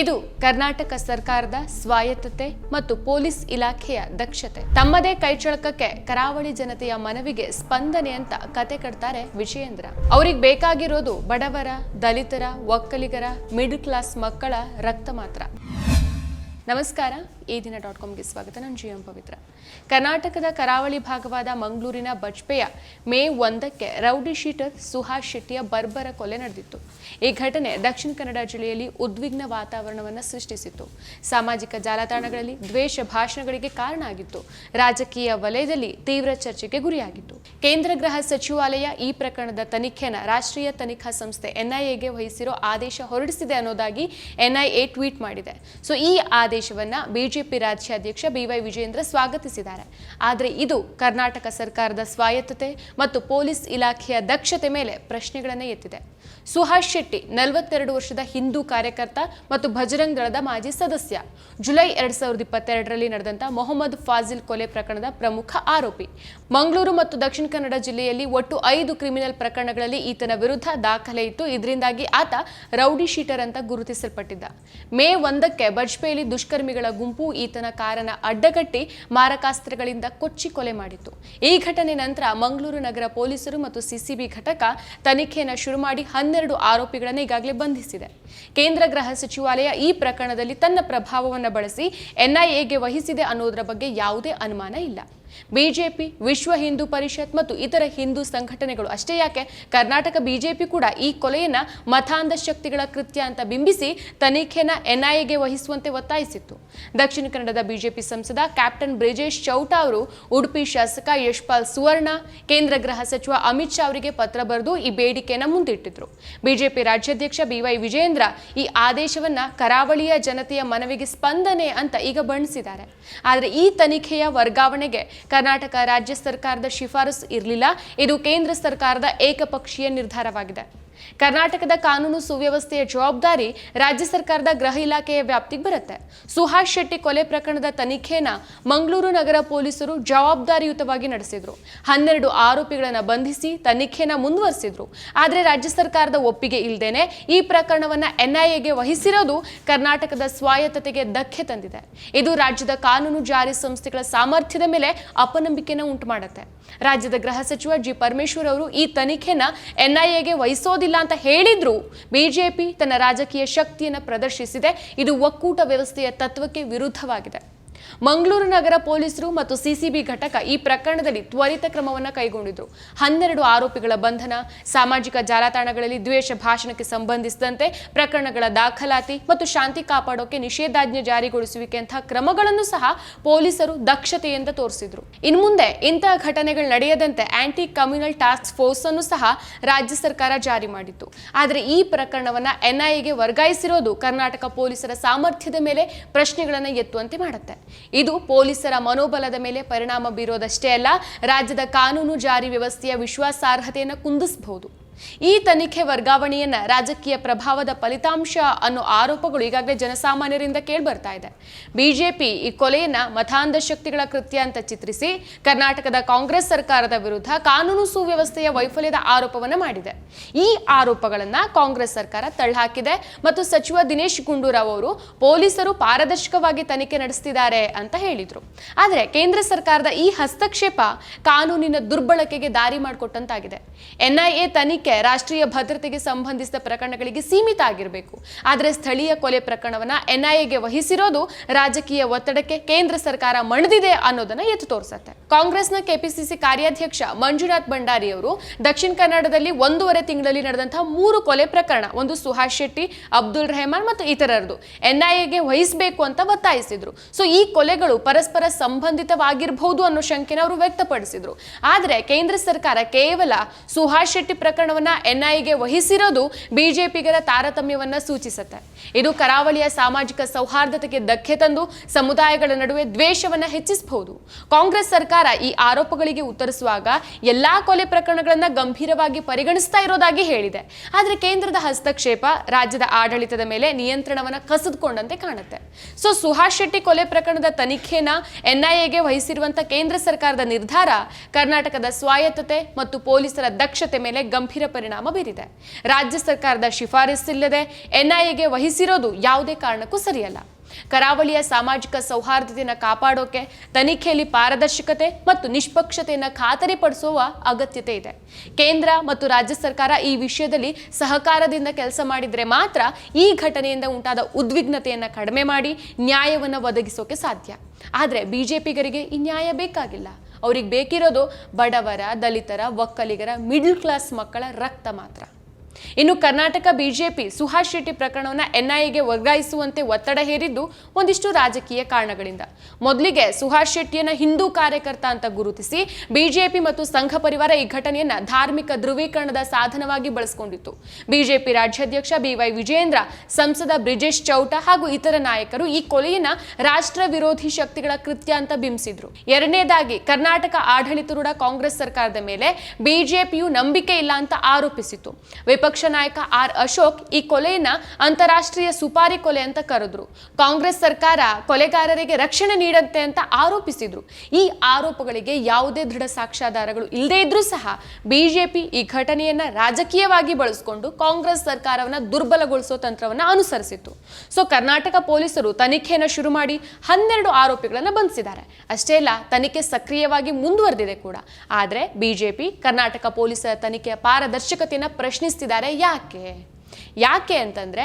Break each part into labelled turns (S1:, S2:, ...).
S1: ಇದು ಕರ್ನಾಟಕ ಸರ್ಕಾರದ ಸ್ವಾಯತ್ತತೆ ಮತ್ತು ಪೊಲೀಸ್ ಇಲಾಖೆಯ ದಕ್ಷತೆ. ತಮ್ಮದೇ ಕೈಚಳಕಕ್ಕೆ ಕರಾವಳಿ ಜನತೆಯ ಮನವಿಗೆ ಸ್ಪಂದನೆ ಅಂತ ಕತೆ ಕಟ್ತಾರೆ ವಿಜಯೇಂದ್ರ. ಅವ್ರಿಗೆ ಬೇಕಾಗಿರೋದು ಬಡವರ, ದಲಿತರ, ಒಕ್ಕಲಿಗರ ಮಿಡಲ್ ಕ್ಲಾಸ್ ಮಕ್ಕಳ ರಕ್ತ ಮಾತ್ರ. ನಮಸ್ಕಾರ ಈ ದಿನ ಡಾಟ್ ಕಾಮ್ಗೆ ಸ್ವಾಗತ. ನಾನು ಜಿ ಎಂ ಪವಿತ್ರ. ಕರ್ನಾಟಕದ ಕರಾವಳಿ ಭಾಗವಾದ ಮಂಗಳೂರಿನ ಬಜ್ಪೆಯ ಮೇ ಒಂದಕ್ಕೆ ರೌಡಿ ಶೀಟರ್ ಸುಹಾಸ್ ಶೆಟ್ಟಿಯ ಬರ್ಬರ ಕೊಲೆ ನಡೆದಿತ್ತು. ಈ ಘಟನೆ ದಕ್ಷಿಣ ಕನ್ನಡ ಜಿಲ್ಲೆಯಲ್ಲಿ ಉದ್ವಿಗ್ನ ವಾತಾವರಣವನ್ನು ಸೃಷ್ಟಿಸಿತ್ತು. ಸಾಮಾಜಿಕ ಜಾಲತಾಣಗಳಲ್ಲಿ ದ್ವೇಷ ಭಾಷಣಗಳಿಗೆ ಕಾರಣ ಆಗಿತ್ತು. ರಾಜಕೀಯ ವಲಯದಲ್ಲಿ ತೀವ್ರ ಚರ್ಚೆಗೆ ಗುರಿಯಾಗಿತ್ತು. ಕೇಂದ್ರ ಗೃಹ ಸಚಿವಾಲಯ ಈ ಪ್ರಕರಣದ ತನಿಖೆಯನ್ನು ರಾಷ್ಟ್ರೀಯ ತನಿಖಾ ಸಂಸ್ಥೆ ಎನ್ಐಎಗೆ ವಹಿಸಿರೋ ಆದೇಶ ಹೊರಡಿಸಿದೆ ಅನ್ನೋದಾಗಿ ಎನ್ಐಎ ಟ್ವೀಟ್ ಮಾಡಿದೆ. ಸೊ ಈ ಆದೇಶವನ್ನ ಬಿಜೆಪಿ ರಾಜ್ಯಾಧ್ಯಕ್ಷ ಬಿವೈ ವಿಜೇಂದ್ರ ಸ್ವಾಗತಿಸಿದ್ದಾರೆ. ಆದರೆ ಇದು ಕರ್ನಾಟಕ ಸರ್ಕಾರದ ಸ್ವಾಯತ್ತತೆ ಮತ್ತು ಪೊಲೀಸ್ ಇಲಾಖೆಯ ದಕ್ಷತೆ ಮೇಲೆ ಪ್ರಶ್ನೆಗಳನ್ನು ಎತ್ತಿದೆ. ಸುಹಾಸ್ ಶೆಟ್ಟಿ ನಲವತ್ತೆರಡು ವರ್ಷದ ಹಿಂದೂ ಕಾರ್ಯಕರ್ತ ಮತ್ತು ಭಜರಂಗ್ ದಳದ ಮಾಜಿ ಸದಸ್ಯ. ಜುಲೈ ಎರಡ್ ಸಾವಿರದ ಇಪ್ಪತ್ತೆರಡರಲ್ಲಿ ನಡೆದಂತ ಮೊಹಮ್ಮದ್ ಫಾಜಿಲ್ ಕೊಲೆ ಪ್ರಕರಣದ ಪ್ರಮುಖ ಆರೋಪಿ. ಮಂಗಳೂರು ಮತ್ತು ದಕ್ಷಿಣ ಕನ್ನಡ ಜಿಲ್ಲೆಯಲ್ಲಿ ಒಟ್ಟು ಐದು ಕ್ರಿಮಿನಲ್ ಪ್ರಕರಣಗಳಲ್ಲಿ ಈತನ ವಿರುದ್ಧ ದಾಖಲೆ ಇತ್ತು. ಇದರಿಂದಾಗಿ ಆತ ರೌಡಿ ಶೀಟರ್ ಅಂತ ಗುರುತಿಸಲ್ಪಟ್ಟಿದ್ದ. ಮೇ ಒಂದಕ್ಕೆ ಬಜ್ಪೆಯಲ್ಲಿ ದುಷ್ಕರ್ಮಿಗಳ ಗುಂಪು ಈತನ ಕಾರನ ಅಡ್ಡಗಟ್ಟಿ ಮಾರಕಾಸ್ತ್ರಗಳಿಂದ ಕೊಚ್ಚಿ ಕೊಲೆ ಮಾಡಿತ್ತು. ಈ ಘಟನೆ ನಂತರ ಮಂಗಳೂರು ನಗರ ಪೊಲೀಸರು ಮತ್ತು ಸಿಸಿಬಿ ಘಟಕ ತನಿಖೆಯನ್ನು ಶುರು ಮಾಡಿ ಹನ್ನೆರಡು ಆರೋಪಿಗಳನ್ನು ಈಗಾಗಲೇ ಬಂಧಿಸಿದೆ. ಕೇಂದ್ರ ಗೃಹ ಸಚಿವಾಲಯ ಈ ಪ್ರಕರಣದಲ್ಲಿ ತನ್ನ ಪ್ರಭಾವವನ್ನು ಬಳಸಿ ಎನ್ಐಎಗೆ ವಹಿಸಿದೆ ಅನ್ನೋದರ ಬಗ್ಗೆ ಯಾವುದೇ ಅನುಮಾನ ಇಲ್ಲ. ಬಿಜೆಪಿ, ವಿಶ್ವ ಹಿಂದೂ ಪರಿಷತ್ ಮತ್ತು ಇತರ ಹಿಂದೂ ಸಂಘಟನೆಗಳು ಅಷ್ಟೇ ಯಾಕೆ? ಕರ್ನಾಟಕ ಬಿಜೆಪಿ ಕೂಡ ಈ ಕೊಲೆಯನ್ನ ಮತಾಂಧ ಶಕ್ತಿಗಳ ಕೃತ್ಯ ಅಂತ ಬಿಂಬಿಸಿ ತನಿಖೆನ ಎನ್ಐಎಗೆ ವಹಿಸುವಂತೆ ಒತ್ತಾಯಿಸಿತ್ತು. ದಕ್ಷಿಣ ಕನ್ನಡದ ಬಿಜೆಪಿ ಸಂಸದ ಕ್ಯಾಪ್ಟನ್ ಬ್ರಿಜೇಶ್ ಚೌಟಾ ಅವರು ಉಡುಪಿ ಶಾಸಕ ಯಶ್ಪಾಲ್ ಸುವರ್ಣ, ಕೇಂದ್ರ ಗೃಹ ಸಚಿವ ಅಮಿತ್ ಶಾ ಅವರಿಗೆ ಪತ್ರ ಬರೆದು ಈ ಬೇಡಿಕೆಯನ್ನು ಮುಂದಿಟ್ಟಿದ್ರು. ಬಿಜೆಪಿ ರಾಜ್ಯಾಧ್ಯಕ್ಷ ಬಿವೈ ವಿಜೇಂದ್ರ ಈ ಆದೇಶವನ್ನ ಕರಾವಳಿಯ ಜನತೆಯ ಮನವಿಗೆ ಸ್ಪಂದನೆ ಅಂತ ಈಗ ಬಣ್ಣಿಸಿದ್ದಾರೆ. ಆದರೆ ಈ ತನಿಖೆಯ ವರ್ಗಾವಣೆಗೆ ಕರ್ನಾಟಕ ರಾಜ್ಯ ಸರ್ಕಾರದ ಶಿಫಾರಸು ಇರಲಿಲ್ಲ. ಇದು ಕೇಂದ್ರ ಸರ್ಕಾರದ ಏಕಪಕ್ಷೀಯ ನಿರ್ಧಾರವಾಗಿದೆ. ಕರ್ನಾಟಕದ ಕಾನೂನು ಸುವ್ಯವಸ್ಥೆಯ ಜವಾಬ್ದಾರಿ ರಾಜ್ಯ ಸರ್ಕಾರದ ಗೃಹ ಇಲಾಖೆಯ ವ್ಯಾಪ್ತಿಗೆ ಬರುತ್ತೆ. ಸುಹಾಸ್ ಶೆಟ್ಟಿ ಕೊಲೆ ಪ್ರಕರಣದ ತನಿಖೆನ ಮಂಗಳೂರು ನಗರ ಪೊಲೀಸರು ಜವಾಬ್ದಾರಿಯುತವಾಗಿ ನಡೆಸಿದ್ರು. ಹನ್ನೆರಡು ಆರೋಪಿಗಳನ್ನು ಬಂಧಿಸಿ ತನಿಖೆನ ಮುಂದುವರಿಸಿದ್ರು. ಆದರೆ ರಾಜ್ಯ ಸರ್ಕಾರದ ಒಪ್ಪಿಗೆ ಇಲ್ಲದೇನೆ ಈ ಪ್ರಕರಣವನ್ನ ಎನ್ಐಎಗೆ ವಹಿಸಿರೋದು ಕರ್ನಾಟಕದ ಸ್ವಾಯತ್ತತೆಗೆ ಧಕ್ಕೆ ತಂದಿದೆ. ಇದು ರಾಜ್ಯದ ಕಾನೂನು ಜಾರಿ ಸಂಸ್ಥೆಗಳ ಸಾಮರ್ಥ್ಯದ ಮೇಲೆ ಅಪನಂಬಿಕೆನ ಉಂಟು ಮಾಡುತ್ತೆ ರಾಜ್ಯದ ಗೃಹ ಸಚಿವ ಜಿ. ಪರಮೇಶ್ವರ್ ಅವರು ಈ ತನಿಖೆನ ಎನ್ಐಎಗೆ ವಹಿಸೋದಿಲ್ಲ ಅಂತ ಹೇಳಿದ್ರು ಬಿಜೆಪಿ ತನ್ನ ರಾಜಕೀಯ ಶಕ್ತಿಯನ್ನು ಪ್ರದರ್ಶಿಸಿದೆ. ಇದು ಒಕ್ಕೂಟ ವ್ಯವಸ್ಥೆಯ ತತ್ವಕ್ಕೆ ವಿರುದ್ಧವಾಗಿದೆ. ಮಂಗಳೂರು ನಗರ ಪೊಲೀಸರು ಮತ್ತು ಸಿಸಿಬಿ ಘಟಕ ಈ ಪ್ರಕರಣದಲ್ಲಿ ತ್ವರಿತ ಕ್ರಮವನ್ನು ಕೈಗೊಂಡಿದ್ರು. ಹನ್ನೆರಡು ಆರೋಪಿಗಳ ಬಂಧನ, ಸಾಮಾಜಿಕ ಜಾಲತಾಣಗಳಲ್ಲಿ ದ್ವೇಷ ಭಾಷಣಕ್ಕೆ ಸಂಬಂಧಿಸಿದಂತೆ ಪ್ರಕರಣಗಳ ದಾಖಲಾತಿ ಮತ್ತು ಶಾಂತಿ ಕಾಪಾಡೋಕೆ ನಿಷೇಧಾಜ್ಞೆ ಜಾರಿಗೊಳಿಸುವಿಕೆ ಅಂತಹ ಕ್ರಮಗಳನ್ನು ಸಹ ಪೊಲೀಸರು ದಕ್ಷತೆಯಿಂದ ತೋರಿಸಿದ್ರು. ಇನ್ನು ಮುಂದೆ ಇಂತಹ ಘಟನೆಗಳು ನಡೆಯದಂತೆ ಆಂಟಿ ಕಮ್ಯುನಲ್ ಟಾಸ್ಕ್ ಫೋರ್ಸ್ ಅನ್ನು ಸಹ ರಾಜ್ಯ ಸರ್ಕಾರ ಜಾರಿ ಮಾಡಿತ್ತು. ಆದರೆ ಈ ಪ್ರಕರಣವನ್ನ ಎನ್ಐಎಗೆ ವರ್ಗಾಯಿಸಿರೋದು ಕರ್ನಾಟಕ ಪೊಲೀಸರ ಸಾಮರ್ಥ್ಯದ ಮೇಲೆ ಪ್ರಶ್ನೆಗಳನ್ನು ಎತ್ತುವಂತೆ ಮಾಡುತ್ತೆ. ಇದು ಪೊಲೀಸರ ಮನೋಬಲದ ಮೇಲೆ ಪರಿಣಾಮ ಬೀರೋದಷ್ಟೇ ಅಲ್ಲ ರಾಜ್ಯದ ಕಾನೂನು ಜಾರಿ ವ್ಯವಸ್ಥೆಯ ವಿಶ್ವಾಸಾರ್ಹತೆಯನ್ನು ಕುಂದಿಸಬಹುದು. ಈ ತನಿಖೆ ವರ್ಗಾವಣೆಯನ್ನ ರಾಜಕೀಯ ಪ್ರಭಾವದ ಫಲಿತಾಂಶ ಅನ್ನೋ ಆರೋಪಗಳು ಈಗಾಗಲೇ ಜನಸಾಮಾನ್ಯರಿಂದ ಕೇಳ್ಬರ್ತಾ ಇದೆ. ಬಿಜೆಪಿ ಈ ಕೊಲೆಯನ್ನ ಮತಾಂಧ ಶಕ್ತಿಗಳ ಕೃತ್ಯ ಅಂತ ಚಿತ್ರಿಸಿ ಕರ್ನಾಟಕದ ಕಾಂಗ್ರೆಸ್ ಸರ್ಕಾರದ ವಿರುದ್ಧ ಕಾನೂನು ಸುವ್ಯವಸ್ಥೆಯ ವೈಫಲ್ಯದ ಆರೋಪವನ್ನ ಮಾಡಿದೆ. ಈ ಆರೋಪಗಳನ್ನ ಕಾಂಗ್ರೆಸ್ ಸರ್ಕಾರ ತಳ್ಳಹಾಕಿದೆ ಮತ್ತು ಸಚಿವ ದಿನೇಶ್ ಗುಂಡೂರಾವ್ ಅವರು ಪೊಲೀಸರು ಪಾರದರ್ಶಕವಾಗಿ ತನಿಖೆ ನಡೆಸ್ತಿದ್ದಾರೆ ಅಂತ ಹೇಳಿದ್ರು. ಆದರೆ ಕೇಂದ್ರ ಸರ್ಕಾರದ ಈ ಹಸ್ತಕ್ಷೇಪ ಕಾನೂನಿನ ದುರ್ಬಳಕೆಗೆ ದಾರಿ ಮಾಡಿಕೊಟ್ಟಂತಾಗಿದೆ. ಎನ್ಐಎ ತನಿಖೆ ರಾಷ್ಟ್ರೀಯ ಭದ್ರತೆಗೆ ಸಂಬಂಧಿಸಿದ ಪ್ರಕರಣಗಳಿಗೆ ಸೀಮಿತ ಆಗಿರಬೇಕು. ಆದರೆ ಸ್ಥಳೀಯ ಕೊಲೆ ಪ್ರಕರಣವನ್ನ ಎನ್ಐಎಗೆ ವಹಿಸಿರೋದು ರಾಜಕೀಯ ಒತ್ತಡಕ್ಕೆ ಕೇಂದ್ರ ಸರ್ಕಾರ ಮಣಿದಿದೆ ಅನ್ನೋದನ್ನ ಎತ್ತು ತೋರಿಸುತ್ತೆ. ಕಾಂಗ್ರೆಸ್ನ ಕೆಪಿಸಿಸಿ ಕಾರ್ಯಾಧ್ಯಕ್ಷ ಮಂಜುನಾಥ್ ಭಂಡಾರಿ ಅವರು ದಕ್ಷಿಣ ಕನ್ನಡದಲ್ಲಿ ಒಂದೂವರೆ ತಿಂಗಳಲ್ಲಿ ನಡೆದಂತಹ ಮೂರು ಕೊಲೆ ಪ್ರಕರಣ, ಒಂದು ಸುಹಾಸ್ ಶೆಟ್ಟಿ, ಅಬ್ದುಲ್ ರೆಹಮಾನ್ ಮತ್ತು ಇತರರದು ಎನ್ಐಎಗೆ ವಹಿಸಬೇಕು ಅಂತ ಒತ್ತಾಯಿಸಿದ್ರು. ಸೊ ಈ ಕೊಲೆಗಳು ಪರಸ್ಪರ ಸಂಬಂಧಿತವಾಗಿರಬಹುದು ಅನ್ನೋ ಶಂಕೆನ ಅವರು ವ್ಯಕ್ತಪಡಿಸಿದ್ರು. ಆದರೆ ಕೇಂದ್ರ ಸರ್ಕಾರ ಕೇವಲ ಸುಹಾಸ್ ಶೆಟ್ಟಿ ಪ್ರಕರಣವನ್ನ ಎನ್ಐಎಗೆ ವಹಿಸಿರೋದು ಬಿಜೆಪಿಗರ ತಾರತಮ್ಯವನ್ನ ಸೂಚಿಸುತ್ತೆ. ಇದು ಕರಾವಳಿಯ ಸಾಮಾಜಿಕ ಸೌಹಾರ್ದತೆಗೆ ಧಕ್ಕೆ ತಂದು ಸಮುದಾಯಗಳ ನಡುವೆ ದ್ವೇಷವನ್ನ ಹೆಚ್ಚಿಸಬಹುದು. ಕಾಂಗ್ರೆಸ್ ಸರ್ಕಾರ ಈ ಆರೋಪಗಳಿಗೆ ಉತ್ತರಿಸುವಾಗ ಎಲ್ಲಾ ಕೊಲೆ ಪ್ರಕರಣಗಳನ್ನ ಗಂಭೀರವಾಗಿ ಪರಿಗಣಿಸ್ತಾ ಇರೋದಾಗಿ ಹೇಳಿದೆ. ಆದರೆ ಕೇಂದ್ರದ ಹಸ್ತಕ್ಷೇಪ ರಾಜ್ಯದ ಆಡಳಿತದ ಮೇಲೆ ನಿಯಂತ್ರಣವನ್ನ ಕಸಿದುಕೊಂಡಂತೆ ಕಾಣುತ್ತೆ. ಸೊ ಸುಹಾಸ್ ಶೆಟ್ಟಿ ಕೊಲೆ ಪ್ರಕರಣದ ತನಿಖೆನ ಎನ್ಐಎಗೆ ವಹಿಸಿರುವಂತಹ ಕೇಂದ್ರ ಸರ್ಕಾರದ ನಿರ್ಧಾರ ಕರ್ನಾಟಕದ ಸ್ವಾಯತ್ತತೆ ಮತ್ತು ಪೊಲೀಸರ ದಕ್ಷತೆ ಮೇಲೆ ಗಂಭೀರ ಗಂಭೀರ ಪರಿಣಾಮ ಬೀರಿದೆ. ರಾಜ್ಯ ಸರ್ಕಾರದ ಶಿಫಾರಸ್ಸಿಲ್ಲದೆ ಎನ್ಐಎಗೆ ವಹಿಸಿರೋದು ಯಾವುದೇ ಕಾರಣಕ್ಕೂ ಸರಿಯಲ್ಲ. ಕರಾವಳಿಯ ಸಾಮಾಜಿಕ ಸೌಹಾರ್ದತೆಯನ್ನು ಕಾಪಾಡೋಕೆ, ತನಿಖೆಯಲ್ಲಿ ಪಾರದರ್ಶಕತೆ ಮತ್ತು ನಿಷ್ಪಕ್ಷತೆಯನ್ನು ಖಾತರಿಪಡಿಸುವ ಅಗತ್ಯತೆ ಇದೆ. ಕೇಂದ್ರ ಮತ್ತು ರಾಜ್ಯ ಸರ್ಕಾರ ಈ ವಿಷಯದಲ್ಲಿ ಸಹಕಾರದಿಂದ ಕೆಲಸ ಮಾಡಿದರೆ ಮಾತ್ರ ಈ ಘಟನೆಯಿಂದ ಉಂಟಾದ ಉದ್ವಿಗ್ನತೆಯನ್ನು ಕಡಿಮೆ ಮಾಡಿ ನ್ಯಾಯವನ್ನು ಒದಗಿಸೋಕೆ ಸಾಧ್ಯ. ಆದರೆ ಬಿಜೆಪಿಗರಿಗೆ ಈ ನ್ಯಾಯ ಬೇಕಾಗಿಲ್ಲ. ಅವ್ರಿಗೆ ಬೇಕಿರೋದು ಬಡವರ ದಲಿತರ ಒಕ್ಕಲಿಗರ ಮಿಡ್ಲ್ ಕ್ಲಾಸ್ ಮಕ್ಕಳ ರಕ್ತ ಮಾತ್ರ. ಇನ್ನು ಕರ್ನಾಟಕ ಬಿಜೆಪಿ ಸುಹಾಸ್ ಶೆಟ್ಟಿ ಪ್ರಕರಣವನ್ನು ಎನ್ಐಎಗೆ ವರ್ಗಾಯಿಸುವಂತೆ ಒತ್ತಡ ಹೇರಿದ್ದು ಒಂದಿಷ್ಟು ರಾಜಕೀಯ ಕಾರಣಗಳಿಂದ. ಮೊದಲಿಗೆ ಸುಹಾಸ್ ಶೆಟ್ಟಿಯನ್ನ ಹಿಂದೂ ಕಾರ್ಯಕರ್ತ ಅಂತ ಗುರುತಿಸಿ ಬಿಜೆಪಿ ಮತ್ತು ಸಂಘ ಪರಿವಾರ ಈ ಘಟನೆಯನ್ನ ಧಾರ್ಮಿಕ ಧ್ರುವೀಕರಣದ ಸಾಧನವಾಗಿ ಬಳಸಿಕೊಂಡಿತ್ತು. ಬಿಜೆಪಿ ರಾಜ್ಯಾಧ್ಯಕ್ಷ ಬಿವೈ ವಿಜೇಂದ್ರ ಸಂಸದ ಬ್ರಿಜೇಶ್ ಚೌಟ ಹಾಗೂ ಇತರ ನಾಯಕರು ಈ ಕೊಲೆಯನ್ನ ರಾಷ್ಟ್ರ ವಿರೋಧಿ ಶಕ್ತಿಗಳ ಕೃತ್ಯ ಅಂತ ಬಿಂಬಿಸಿದ್ರು. ಎರಡನೇದಾಗಿ ಕರ್ನಾಟಕ ಆಡಳಿತಾರೂಢ ಕಾಂಗ್ರೆಸ್ ಸರ್ಕಾರದ ಮೇಲೆ ಬಿಜೆಪಿಯು ನಂಬಿಕೆ ಇಲ್ಲ ಅಂತ ಆರೋಪಿಸಿತು ವಿಪಕ್ಷ ನಾಯಕ ಆರ್ ಅಶೋಕ್ ಈ ಕೊಲೆಯನ್ನ ಅಂತಾರಾಷ್ಟ್ರೀಯ ಸುಪಾರಿ ಕೊಲೆ ಅಂತ ಕರೆದ್ರು. ಕಾಂಗ್ರೆಸ್ ಸರ್ಕಾರ ಕೊಲೆಗಾರರಿಗೆ ರಕ್ಷಣೆ ನೀಡಂತೆ ಅಂತ ಆರೋಪಿಸಿದ್ರು. ಈ ಆರೋಪಗಳಿಗೆ ಯಾವುದೇ ದೃಢ ಸಾಕ್ಷ್ಯಾಧಾರಗಳು ಇಲ್ಲದೇ ಇದ್ರೂ ಸಹ ಬಿಜೆಪಿ ಈ ಘಟನೆಯನ್ನ ರಾಜಕೀಯವಾಗಿ ಬಳಸಿಕೊಂಡು ಕಾಂಗ್ರೆಸ್ ಸರ್ಕಾರವನ್ನ ದುರ್ಬಲಗೊಳಿಸೋ ತಂತ್ರವನ್ನ ಅನುಸರಿಸಿತ್ತು. ಸೊ ಕರ್ನಾಟಕ ಪೊಲೀಸರು ತನಿಖೆಯನ್ನು ಶುರು ಮಾಡಿ ಹನ್ನೆರಡು ಆರೋಪಿಗಳನ್ನು ಬಂಧಿಸಿದ್ದಾರೆ. ಅಷ್ಟೇ ಅಲ್ಲ, ತನಿಖೆ ಸಕ್ರಿಯವಾಗಿ ಮುಂದುವರೆದಿದೆ ಕೂಡ. ಆದರೆ ಬಿಜೆಪಿ ಕರ್ನಾಟಕ ಪೊಲೀಸರ ತನಿಖೆಯ ಪಾರದರ್ಶಕತೆಯನ್ನು ಪ್ರಶ್ನಿಸ್ತಿದ್ದಾರೆ ಯಾಕೆ? ಯಾಕೆ ಅಂತಂದ್ರೆ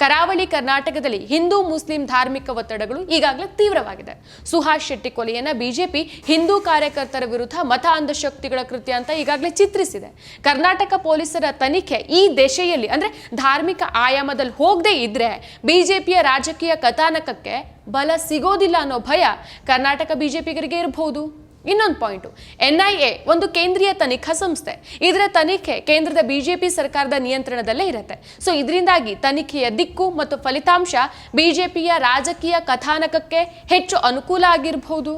S1: ಕರಾವಳಿ ಕರ್ನಾಟಕದಲ್ಲಿ ಹಿಂದೂ ಮುಸ್ಲಿಂ ಧಾರ್ಮಿಕ ಒತ್ತಡಗಳು ಈಗಾಗಲೇ ತೀವ್ರವಾಗಿದೆ. ಸುಹಾಸ್ ಶೆಟ್ಟಿ ಕೊಲೆಯನ್ನ ಬಿಜೆಪಿ ಹಿಂದೂ ಕಾರ್ಯಕರ್ತರ ವಿರುದ್ಧ ಮತ ಅಂಧಶಕ್ತಿಗಳ ಕೃತ್ಯ ಅಂತ ಈಗಾಗಲೇ ಚಿತ್ರಿಸಿದೆ. ಕರ್ನಾಟಕ ಪೊಲೀಸರ ತನಿಖೆ ಈ ದೆಸೆಯಲ್ಲಿ ಅಂದ್ರೆ ಧಾರ್ಮಿಕ ಆಯಾಮದಲ್ಲಿ ಹೋಗದೇ ಇದ್ರೆ ಬಿಜೆಪಿಯ ರಾಜಕೀಯ ಕಥಾನಕಕ್ಕೆ ಬಲ ಸಿಗೋದಿಲ್ಲ ಅನ್ನೋ ಭಯ ಕರ್ನಾಟಕ ಬಿಜೆಪಿಗರಿಗೆ ಇರಬಹುದು ಇನ್ನೊಂದು ಪಾಯಿಂಟು. ಎನ್ ಐ ಎ ಒಂದು ಕೇಂದ್ರೀಯ ತನಿಖಾ ಸಂಸ್ಥೆ. ಇದರ ತನಿಖೆ ಕೇಂದ್ರದ ಬಿಜೆಪಿ ಸರ್ಕಾರದ ನಿಯಂತ್ರಣದಲ್ಲೇ ಇರುತ್ತೆ. ಸೊ ಇದರಿಂದಾಗಿ ತನಿಖೆಯ ದಿಕ್ಕು ಮತ್ತು ಫಲಿತಾಂಶ ಬಿಜೆಪಿಯ ರಾಜಕೀಯ ಕಥಾನಕಕ್ಕೆ ಹೆಚ್ಚು ಅನುಕೂಲ ಆಗಿರಬಹುದು.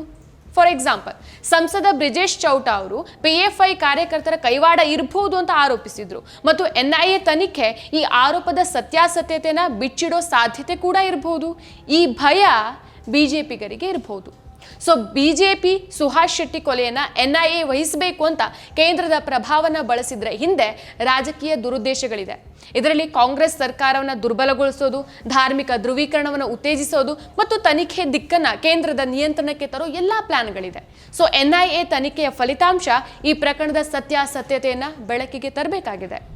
S1: ಫಾರ್ ಎಕ್ಸಾಂಪಲ್ ಸಂಸದ ಬ್ರಿಜೇಶ್ ಚೌಟ ಅವರು ಪಿ ಎಫ್ ಐ ಕಾರ್ಯಕರ್ತರ ಕೈವಾಡ ಇರಬಹುದು ಅಂತ ಆರೋಪಿಸಿದ್ರು. ಮತ್ತು ಎನ್ ಐ ಎ ತನಿಖೆ ಈ ಆರೋಪದ ಸತ್ಯಾಸತ್ಯತೆನ ಬಿಚ್ಚಿಡೋ ಸಾಧ್ಯತೆ ಕೂಡ ಇರಬಹುದು ಈ ಭಯ ಬಿಜೆಪಿಗರಿಗೆ ಇರಬಹುದು ಸೊ ಬಿಜೆಪಿ ಸುಹಾಸ್ ಶೆಟ್ಟಿ ಕೊಲೆಯನ್ನ ಎನ್ ಐ ಎ ವಹಿಸಬೇಕು ಅಂತ ಕೇಂದ್ರದ ಪ್ರಭಾವನ ಬಳಸಿದ್ರೆ ಹಿಂದೆ ರಾಜಕೀಯ ದುರುದ್ದೇಶಗಳಿದೆ. ಇದರಲ್ಲಿ ಕಾಂಗ್ರೆಸ್ ಸರ್ಕಾರವನ್ನು ದುರ್ಬಲಗೊಳಿಸೋದು, ಧಾರ್ಮಿಕ ಧ್ರುವೀಕರಣವನ್ನು ಉತ್ತೇಜಿಸೋದು ಮತ್ತು ತನಿಖೆ ದಿಕ್ಕನ್ನು ಕೇಂದ್ರದ ನಿಯಂತ್ರಣಕ್ಕೆ ತರೋ ಎಲ್ಲ ಪ್ಲಾನ್ಗಳಿದೆ. ಸೊ ಎನ್ ಐ ಎ ತನಿಖೆಯ ಫಲಿತಾಂಶ ಈ ಪ್ರಕರಣದ ಸತ್ಯಾಸತ್ಯತೆಯನ್ನು ಬೆಳಕಿಗೆ ತರಬೇಕಾಗಿದೆ.